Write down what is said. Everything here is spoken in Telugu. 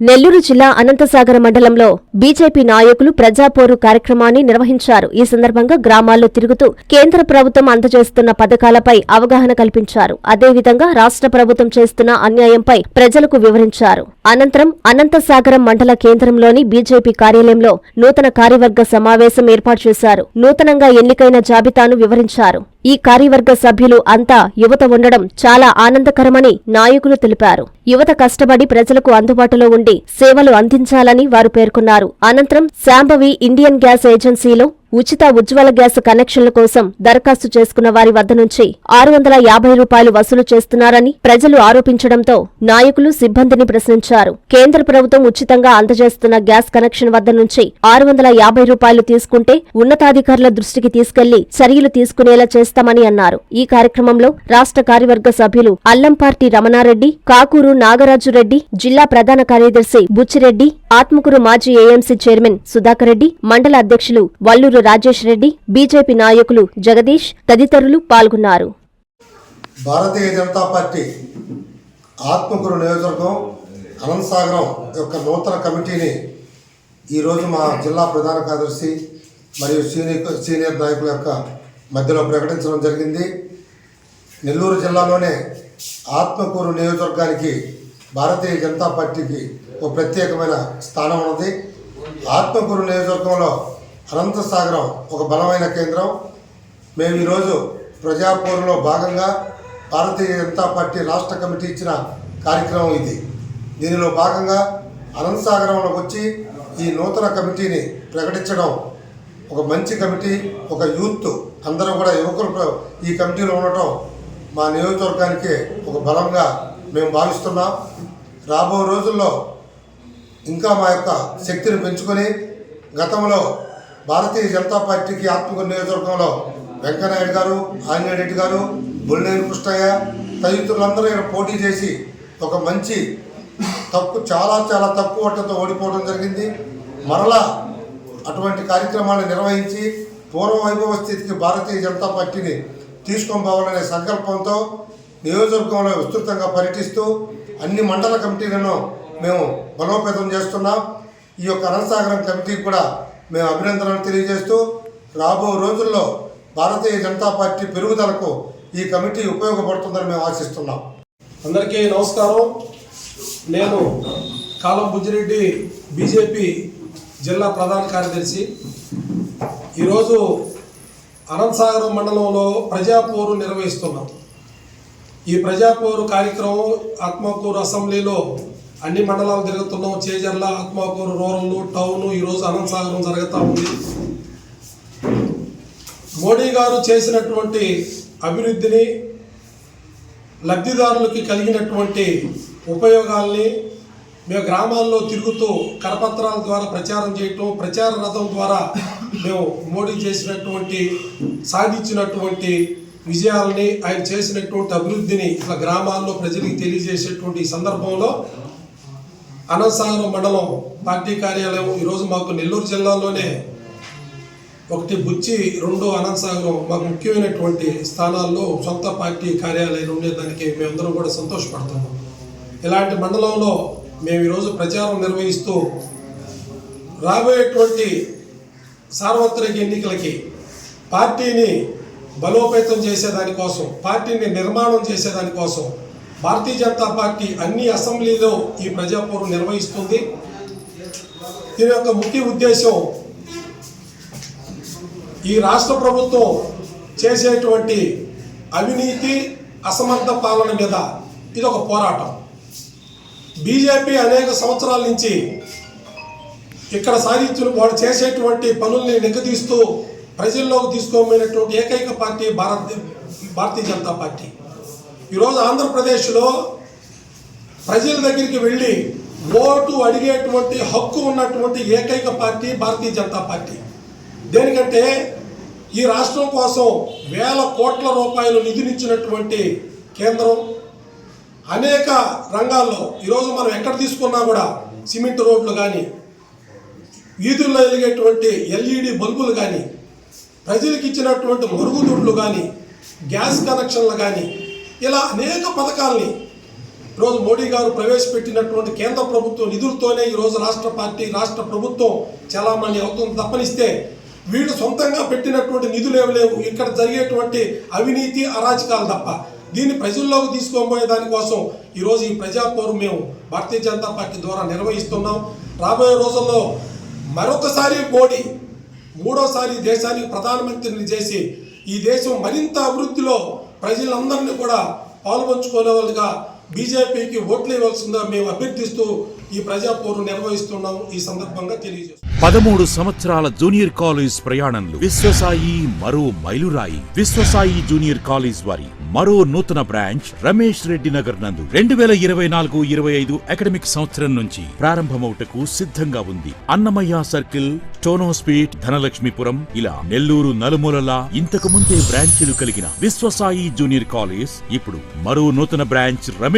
నెల్లూరు జిల్లా అనంతసాగర మండలంలో బీజేపీ నాయకులు ప్రజాపోరు కార్యక్రమాన్ని నిర్వహించారు. ఈ సందర్భంగా గ్రామాల్లో తిరుగుతూ కేంద్ర ప్రభుత్వం అందజేస్తున్న పథకాలపై అవగాహన కల్పించారు. అదేవిధంగా రాష్ట్ర ప్రభుత్వం చేస్తున్న అన్యాయంపై ప్రజలకు వివరించారు. అనంతరం అనంతసాగరం మండల కేంద్రంలోని బీజేపీ కార్యాలయంలో నూతన కార్యవర్గ సమావేశం ఏర్పాటు చేశారు. నూతనంగా ఎన్నికైన జాబితాను వివరించారు. ఈ కార్యవర్గ సభ్యులు అంతా యువత ఉండడం చాలా ఆనందకరమని నాయకులు తెలిపారు. యువత కష్టపడి ప్రజలకు అందుబాటులో ఉండి సేవలు అందించాలని వారు పేర్కొన్నారు. అనంతరం శాంభవి ఇండియన్ గ్యాస్ ఏజెన్సీలో ఉచిత ఉజ్వల గ్యాస్ కనెక్షన్ల కోసం దరఖాస్తు చేసుకున్న వారి వద్ద నుంచి ఆరు వందల యాభై రూపాయలు వసూలు చేస్తున్నారని ప్రజలు ఆరోపించడంతో నాయకులు సిబ్బందిని ప్రశ్నించారు. కేంద్ర ప్రభుత్వం ఉచితంగా అందజేస్తున్న గ్యాస్ కనెక్షన్ వద్ద నుంచి ఆరు వందల యాభై రూపాయలు తీసుకుంటే ఉన్నతాధికారుల దృష్టికి తీసుకెళ్ళి చర్యలు తీసుకునేలా చేస్తామని అన్నారు. ఈ కార్యక్రమంలో రాష్ట్ర కార్యవర్గ సభ్యులు అల్లంపార్టీ రమణారెడ్డి కాకూరు నాగరాజు రెడ్డి జిల్లా ప్రధాన కార్యదర్శి బుచ్చిరెడ్డి ఆత్మకూరు మాజీ ఏఎంసీ చైర్మన్ సుధాకర్ రెడ్డి మండల అధ్యక్షులు వల్లూరు రాజేష్ రెడ్డి బీజేపీ నాయకులు జగదీష్ తదితరులు పాల్గొన్నారు. భారతీయ జనతా పార్టీ ఆత్మకూరు నియోజకవర్గం అనంతసాగరం యొక్క నూతన కమిటీని ఈరోజు మా జిల్లా ప్రధాన కార్యదర్శి మరియు సీనియర్ సీనియర్ నాయకుల యొక్క మధ్యలో ప్రకటించడం జరిగింది. నెల్లూరు జిల్లాలోనే ఆత్మకూరు నియోజకవర్గానికి భారతీయ జనతా పార్టీకి ఒక ప్రత్యేకమైన స్థానం ఉన్నది. ఆత్మకూరు నియోజకవర్గంలో అనంతసాగరం ఒక బలమైన కేంద్రం. మేము ఈరోజు ప్రజాపూర్లో భాగంగా భారతీయ జనతా పార్టీ రాష్ట్ర కమిటీ ఇచ్చిన కార్యక్రమం ఇది. దీనిలో భాగంగా అనంతసాగరంలోకి వచ్చి ఈ నూతన కమిటీని ప్రకటించడం ఒక మంచి కమిటీ ఒక యూత్ అందరూ కూడా యువకులు ఈ కమిటీలో ఉండటం మా నియోజకవర్గానికి ఒక బలంగా మేము భావిస్తున్నాం. రాబో రోజుల్లో ఇంకా మా యొక్క శక్తిని పెంచుకొని గతంలో భారతీయ జనతా పార్టీకి ఆత్మకూరు నియోజకవర్గంలో వెంకయ్యనాయుడు గారు ఆంజనేయ రెడ్డి గారు బుల్లేరు కృష్ణయ్య తదితరులందరూ ఇక్కడ పోటీ చేసి ఒక మంచి తక్కువ చాలా చాలా తక్కువ ఓట్లతో ఓడిపోవడం జరిగింది. మరలా అటువంటి కార్యక్రమాలు నిర్వహించి పూర్వ వైభవ స్థితికి భారతీయ జనతా పార్టీని తీసుకొని పోవాలనే సంకల్పంతో నియోజకవర్గంలో విస్తృతంగా పర్యటిస్తూ అన్ని మండల కమిటీలను మేము బలోపేతం చేస్తున్నాం. ఈ యొక్క అనంతసాగరం కమిటీకి కూడా మేము అభినందనలు తెలియజేస్తూ రాబో రోజుల్లో భారతీయ జనతా పార్టీ పెరుగుదలకు ఈ కమిటీ ఉపయోగపడుతుందని మేము ఆశిస్తున్నాం. అందరికీ నమస్కారం. నేను కాలం బుజ్జిరెడ్డి బీజేపీ జిల్లా ప్రధాన కార్యదర్శి. ఈరోజు అనంతసాగరం మండలంలో ప్రజాపోరు నిర్వహిస్తున్నాం. ఈ ప్రజాపోరు కార్యక్రమం ఆత్మకూరు అసెంబ్లీలో అన్ని మండలాలు తిరుగుతున్నాం. చేజర్ల ఆత్మాకూరు రూరల్ టౌన్ ఈరోజు అనంతసాగరం జరుగుతూ ఉంది. మోడీ గారు చేసినటువంటి అభివృద్ధిని లబ్ధిదారులకి కలిగినటువంటి ఉపయోగాల్ని మేము గ్రామాల్లో తిరుగుతూ కరపత్రాల ద్వారా ప్రచారం చేయటం ప్రచార రథం ద్వారా మేము మోడీ చేసినటువంటి సాధించినటువంటి విజయాలని ఆయన చేసినటువంటి అభివృద్ధిని ఇట్లా గ్రామాల్లో ప్రజలకు తెలియజేసేటువంటి సందర్భంలో అనంతసాగరం మండలం పార్టీ కార్యాలయం ఈరోజు మాకు నెల్లూరు జిల్లాలోనే ఒకటి బుచ్చి రెండు అనంతసాగరం మాకు ముఖ్యమైనటువంటి స్థానాల్లో సొంత పార్టీ కార్యాలయాలు ఉండేదానికి మేమందరం కూడా సంతోషపడుతున్నాం ఇలాంటి మండలంలో మేము ఈరోజు ప్రచారం నిర్వహిస్తూ రాబోయేటువంటి సార్వత్రిక ఎన్నికలకి పార్టీని బలోపేతం చేసేదానికోసం పార్టీని నిర్మాణం చేసేదానికోసం భారతీయ జనతా పార్టీ అన్ని అసెంబ్లీలో ఈ ప్రజాపోరు నిర్వహిస్తుంది. దీని యొక్క ముఖ్య ఉద్దేశం ఈ రాష్ట్ర ప్రభుత్వం చేసేటువంటి అవినీతి అసమర్థ పాలన మీద ఇది ఒక పోరాటం. బీజేపీ అనేక సంవత్సరాల నుంచి ఇక్కడ సాధించిన వాడు చేసేటువంటి పనుల్ని నిగదీస్తూ ప్రజల్లోకి తీసుకోమైనటువంటి ఏకైక పార్టీ భారత భారతీయ జనతా పార్టీ. ఈరోజు ఆంధ్రప్రదేశ్లో ప్రజల దగ్గరికి వెళ్ళి ఓటు అడిగేటువంటి హక్కు ఉన్నటువంటి ఏకైక పార్టీ భారతీయ జనతా పార్టీ. దేనికంటే ఈ రాష్ట్రం కోసం వేల కోట్ల రూపాయలు నిధులిచ్చినటువంటి కేంద్రం. అనేక రంగాల్లో ఈరోజు మనం ఎక్కడ తీసుకున్నా కూడా సిమెంట్ రోడ్లు కానీ వీధుల్లో వెలిగేటువంటి ఎల్ఈడి బల్బులు కానీ ప్రజలకు ఇచ్చినటువంటి మరుగుదొడ్లు కానీ గ్యాస్ కనెక్షన్లు కానీ ఇలా అనేక పథకాల్ని ఈరోజు మోడీ గారు ప్రవేశపెట్టినటువంటి కేంద్ర ప్రభుత్వ నిధులతోనే ఈరోజు రాష్ట్ర పార్టీ రాష్ట్ర ప్రభుత్వం చాలామంది అవుతుంది. తప్పనిస్తే వీళ్ళు సొంతంగా పెట్టినటువంటి నిధులు ఏమి లేవు. ఇక్కడ జరిగేటువంటి అవినీతి అరాచకాలు తప్ప దీన్ని ప్రజల్లోకి తీసుకోబోయే దానికోసం ఈరోజు ఈ ప్రజాపోరు మేము భారతీయ జనతా పార్టీ ద్వారా నిర్వహిస్తున్నాం. రాబోయే రోజుల్లో మరొకసారి మోడీ మూడోసారి దేశానికి ప్రధానమంత్రిని చేసి ఈ దేశం మరింత అభివృద్ధిలో ప్రజలందరినీ కూడా పాల్పంచుకోలేవాళ్ళుగా బీజేపీకి ఓట్లు ఇవ్వాల్సిందా మేము అభ్యర్థిస్తూ ఈ ప్రజాపోరు నిర్వహిస్తున్నాం ఈ సందర్భంగా తెలియజేస్తాం పదమూడు సంవత్సరాల జూనియర్ కాలేజ్ ప్రయాణంలో విశ్వసాయి మరో మైలురాయి. విశ్వసాయి జూనియర్ కాలేజ్ వారి మరో నూతన బ్రాంచ్ రమేష్ రెడ్డి నగర్ నందు రెండు వేల ఇరవై నాలుగు ఇరవై ఐదు అకాడమిక్ సంవత్సరం నుంచి ప్రారంభమవుటకు సిద్ధంగా ఉంది. అన్నమయ్య సర్కిల్ స్పీట్ ధనలక్ష్మీపురం ఇలా నెల్లూరు నలుమూలలా ఇంతకు ముందే బ్రాంచీలు కలిగిన విశ్వసాయి జూనియర్ కాలేజ్ ఇప్పుడు మరో నూతన బ్రాంచ్ రమేష్